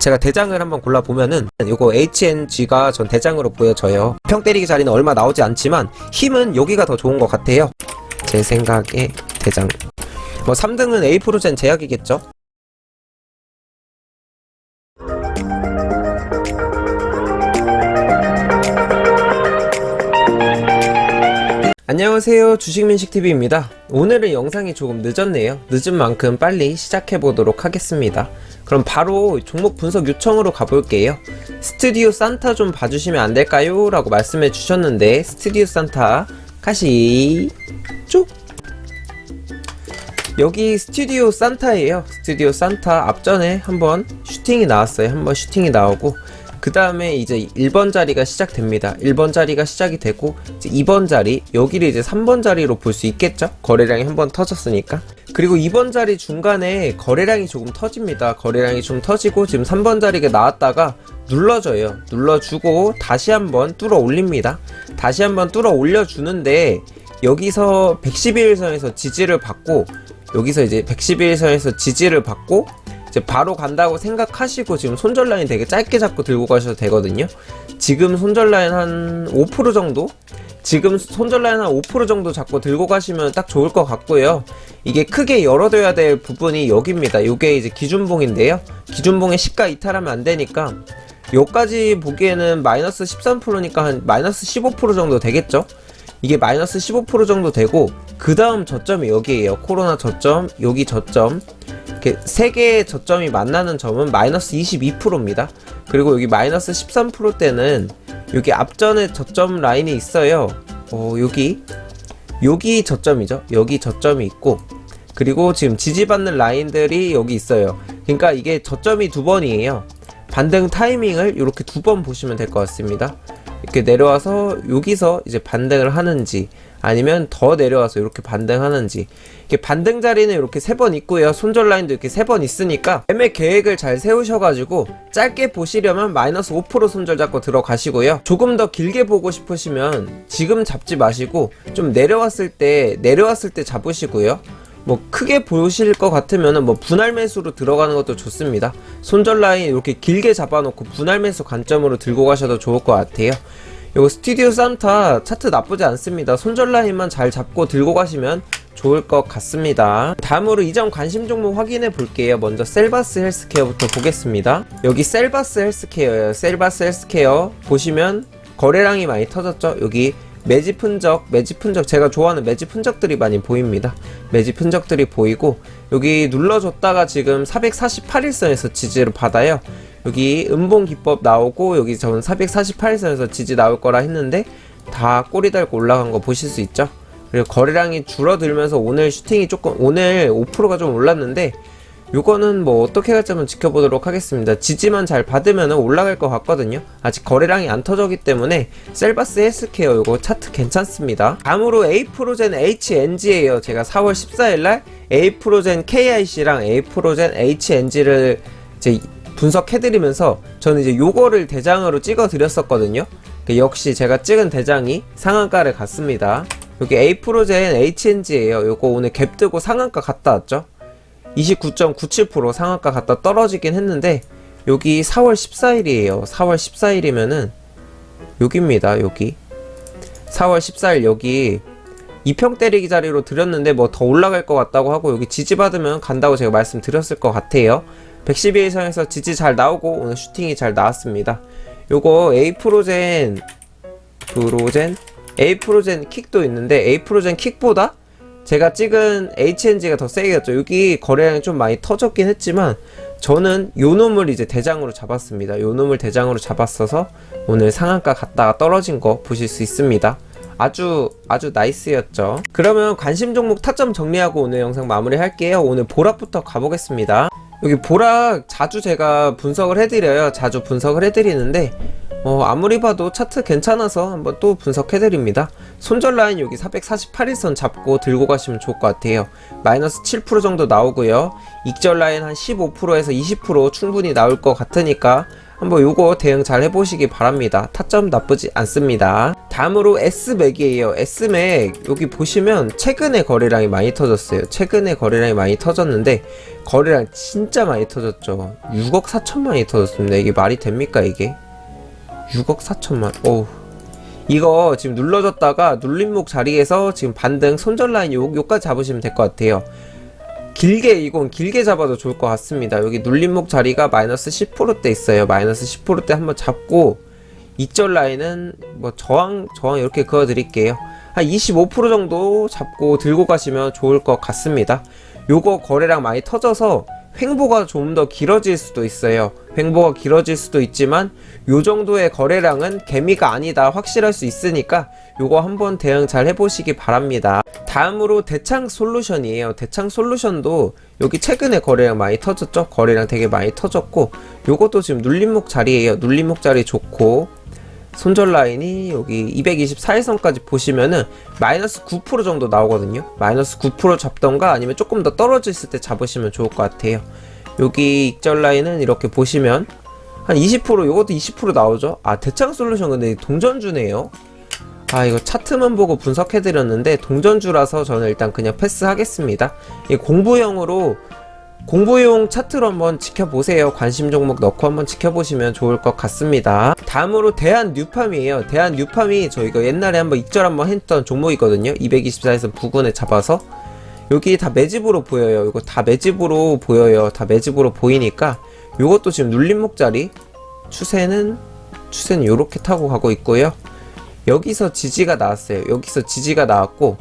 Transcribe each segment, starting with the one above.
제가 대장을 한번 골라보면은 요거 HNG가 전 대장으로 보여져요. 평 때리기 자리는 얼마 나오지 않지만 힘은 여기가 더 좋은 것 같아요. 제 생각에 대장. 뭐 3등은 A 프로젠 제약이겠죠 안녕하세요. 주식민식TV입니다. 오늘은 영상이 조금 늦었네요. 늦은 만큼 빨리 시작해 보도록 하겠습니다. 그럼 바로 종목 분석 요청으로 가볼게요. 스튜디오 산타 좀 봐주시면 안 될까요? 라고 말씀해 주셨는데 스튜디오 산타 가시 쭉! 여기 스튜디오 산타예요. 스튜디오 산타 앞전에 한번 슈팅이 나왔어요. 한번 슈팅이 나오고 그 다음에 이제 1번 자리가 시작됩니다. 1번 자리가 시작이 되고 이제 2번 자리 여기를 이제 3번 자리로 볼 수 있겠죠? 거래량이 한 번 터졌으니까. 그리고 2번 자리 중간에 거래량이 조금 터집니다. 거래량이 좀 터지고 지금 3번 자리가 나왔다가 눌러줘요. 눌러주고 다시 한번 뚫어 올립니다. 다시 한번 뚫어 올려주는데 여기서 111선에서 지지를 받고 여기서 이제 111선에서 지지를 받고 이제 바로 간다고 생각하시고 지금 손절 라인 되게 짧게 잡고 들고 가셔도 되거든요. 지금 손절 라인 한 5% 정도? 지금 손절 라인 한 5% 정도 잡고 들고 가시면 딱 좋을 것 같고요. 이게 크게 열어둬야 될 부분이 여기입니다. 이게 이제 기준봉인데요. 기준봉의 시가 이탈하면 안 되니까 여기까지 보기에는 마이너스 13%니까 한 마이너스 15% 정도 되겠죠? 이게 마이너스 15% 정도 되고 그 다음 저점이 여기에요. 코로나 저점, 여기 저점. 이렇게 세 개의 저점이 만나는 점은 마이너스 22%입니다. 그리고 여기 마이너스 13%대는 여기 앞전에 저점 라인이 있어요. 어, 여기 여기 저점이죠. 여기 저점이 있고 그리고 지금 지지받는 라인들이 여기 있어요. 그러니까 이게 저점이 두 번이에요. 반등 타이밍을 이렇게 두 번 보시면 될 것 같습니다. 이렇게 내려와서 여기서 이제 반등을 하는지 아니면 더 내려와서 이렇게 반등하는지 이렇게 반등 자리는 이렇게 세 번 있고요 손절 라인도 이렇게 세 번 있으니까 매매 계획을 잘 세우셔가지고 짧게 보시려면 마이너스 5% 손절 잡고 들어가시고요 조금 더 길게 보고 싶으시면 지금 잡지 마시고 좀 내려왔을 때 내려왔을 때 잡으시고요 뭐 크게 보실 것 같으면은 뭐 분할 매수로 들어가는 것도 좋습니다. 손절 라인 이렇게 길게 잡아놓고 분할 매수 관점으로 들고 가셔도 좋을 것 같아요. 요거 스튜디오 산타 차트 나쁘지 않습니다. 손절 라인만 잘 잡고 들고 가시면 좋을 것 같습니다. 다음으로 이점 관심 종목 확인해 볼게요. 먼저 셀바스 헬스케어부터 보겠습니다. 여기 셀바스 헬스케어예요. 셀바스 헬스케어 보시면 거래량이 많이 터졌죠. 여기 매집 흔적, 매집 흔적 제가 좋아하는 매집 흔적들이 많이 보입니다. 매집 흔적들이 보이고 여기 눌러줬다가 지금 448일선에서 지지를 받아요. 여기 음봉 기법 나오고 여기 저는 448일선에서 지지 나올 거라 했는데 다 꼬리 달고 올라간 거 보실 수 있죠. 그리고 거래량이 줄어들면서 오늘 슈팅이 조금 오늘 5%가 좀 올랐는데 요거는 뭐 어떻게 갈지 한번 지켜보도록 하겠습니다. 지지만 잘 받으면 올라갈 것 같거든요. 아직 거래량이 안 터졌기 때문에 셀바스 헬스케어 요거 차트 괜찮습니다. 다음으로 에이프로젠 HNG예요. 제가 4월 14일날 에이프로젠 KIC랑 에이프로젠 HNG를 이제 분석해드리면서 저는 이제 요거를 대장으로 찍어 드렸었거든요. 역시 제가 찍은 대장이 상한가를 갔습니다. 여기 에이프로젠 HNG예요. 요거 오늘 갭 뜨고 상한가 갔다 왔죠. 29.97% 상한가 갔다 떨어지긴 했는데 여기 4월 14일이에요. 4월 14일이면은 여기입니다. 여기 4월 14일 여기 2평 때리기 자리로 드렸는데 뭐 더 올라갈 것 같다고 하고 여기 지지 받으면 간다고 제가 말씀드렸을 것 같아요. 112 이상에서 지지 잘 나오고 오늘 슈팅이 잘 나왔습니다. 요거 A 프로젠 프로젠 A 프로젠 킥도 있는데 A 프로젠 킥보다 제가 찍은 HNG가 더 세겠죠. 여기 거래량이 좀 많이 터졌긴 했지만 저는 요 놈을 이제 대장으로 잡았습니다. 요 놈을 대장으로 잡았어서 오늘 상한가 갔다가 떨어진 거 보실 수 있습니다. 아주 아주 나이스였죠. 그러면 관심 종목 타점 정리하고 오늘 영상 마무리 할게요. 오늘 보락부터 가보겠습니다. 여기 보락 자주 제가 분석을 해드려요. 자주 분석을 해드리는데 어, 아무리 봐도 차트 괜찮아서 한번 또 분석해드립니다. 손절 라인 여기 448일선 잡고 들고 가시면 좋을 것 같아요. 마이너스 7% 정도 나오고요. 익절 라인 한 15%에서 20% 충분히 나올 것 같으니까 한번 요거 대응 잘 해보시기 바랍니다. 타점 나쁘지 않습니다. 다음으로 S맥이에요. S맥 여기 보시면 최근에 거래량이 많이 터졌어요. 최근에 거래량이 많이 터졌는데 거래량 진짜 많이 터졌죠 6억 4천만이 터졌습니다 이게 말이 됩니까 이게 6억 4천만. 어우. 이거 지금 눌러줬다가 눌림목 자리에서 지금 반등 손절 라인 요, 요까지 잡으시면 될 것 같아요. 길게 이건 길게 잡아도 좋을 것 같습니다. 여기 눌림목 자리가 마이너스 10%대 있어요. 마이너스 10%대 한번 잡고 이절 라인은 뭐 저항 저항 이렇게 그어 드릴게요. 한 25% 정도 잡고 들고 가시면 좋을 것 같습니다. 요거 거래량 많이 터져서 횡보가 좀 더 길어질 수도 있어요. 횡보가 길어질 수도 있지만 요 정도의 거래량은 개미가 아니다 확실할 수 있으니까 요거 한번 대응 잘 해보시기 바랍니다. 다음으로 대창 솔루션이에요. 대창 솔루션도 여기 최근에 거래량 많이 터졌죠? 거래량 되게 많이 터졌고 요것도 지금 눌림목 자리에요. 눌림목 자리 좋고 손절 라인이 여기 224일선까지 보시면은 마이너스 9% 정도 나오거든요. 마이너스 9% 잡던가 아니면 조금 더 떨어져 있을 때 잡으시면 좋을 것 같아요. 여기 익절 라인은 이렇게 보시면 한 20% 요것도 20% 나오죠. 아 대창 솔루션 근데 동전주네요. 아 이거 차트만 보고 분석해드렸는데 동전주라서 저는 일단 그냥 패스하겠습니다. 이 공부용으로 공부용 차트로 한번 지켜보세요. 관심 종목 넣고 한번 지켜보시면 좋을 것 같습니다. 다음으로 대한 뉴팜이에요. 대한 뉴팜이 저희가 옛날에 한번 익절 한번 했던 종목이거든요. 224에서 부근에 잡아서 여기 다 매집으로 보여요. 이거 다 매집으로 보여요. 다 매집으로 보이니까 요것도 지금 눌림목 자리 추세는 추세는 요렇게 타고 가고 있고요. 여기서 지지가 나왔어요. 여기서 지지가 나왔고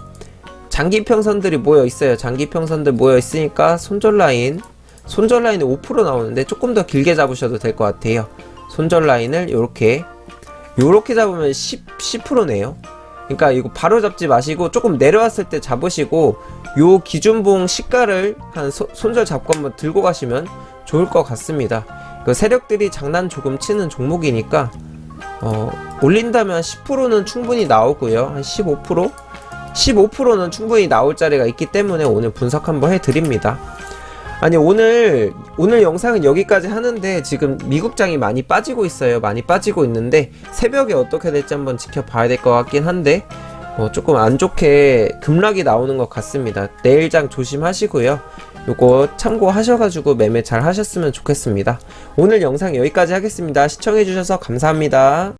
장기 평선들이 모여 있어요. 장기 평선들 모여 있으니까 손절 라인 손절 라인이 5% 나오는데 조금 더 길게 잡으셔도 될 것 같아요. 손절 라인을 요렇게 요렇게 잡으면 10 10%네요. 그러니까 이거 바로 잡지 마시고 조금 내려왔을 때 잡으시고 요 기준봉 시가를 한 소- 손절 잡고 한번 들고 가시면 좋을 것 같습니다. 그 세력들이 장난 조금 치는 종목이니까 어, 올린다면 10%는 충분히 나오고요. 한 15%? 15%는 충분히 나올 자리가 있기 때문에 오늘 분석 한번 해드립니다. 아니 오늘 오늘 영상은 여기까지 하는데 지금 미국장이 많이 빠지고 있어요. 많이 빠지고 있는데 새벽에 어떻게 될지 한번 지켜봐야 될 것 같긴 한데 어, 조금 안 좋게 급락이 나오는 것 같습니다. 내일장 조심하시고요. 요거 참고하셔가지고 매매 잘 하셨으면 좋겠습니다. 오늘 영상 여기까지 하겠습니다. 시청해주셔서 감사합니다.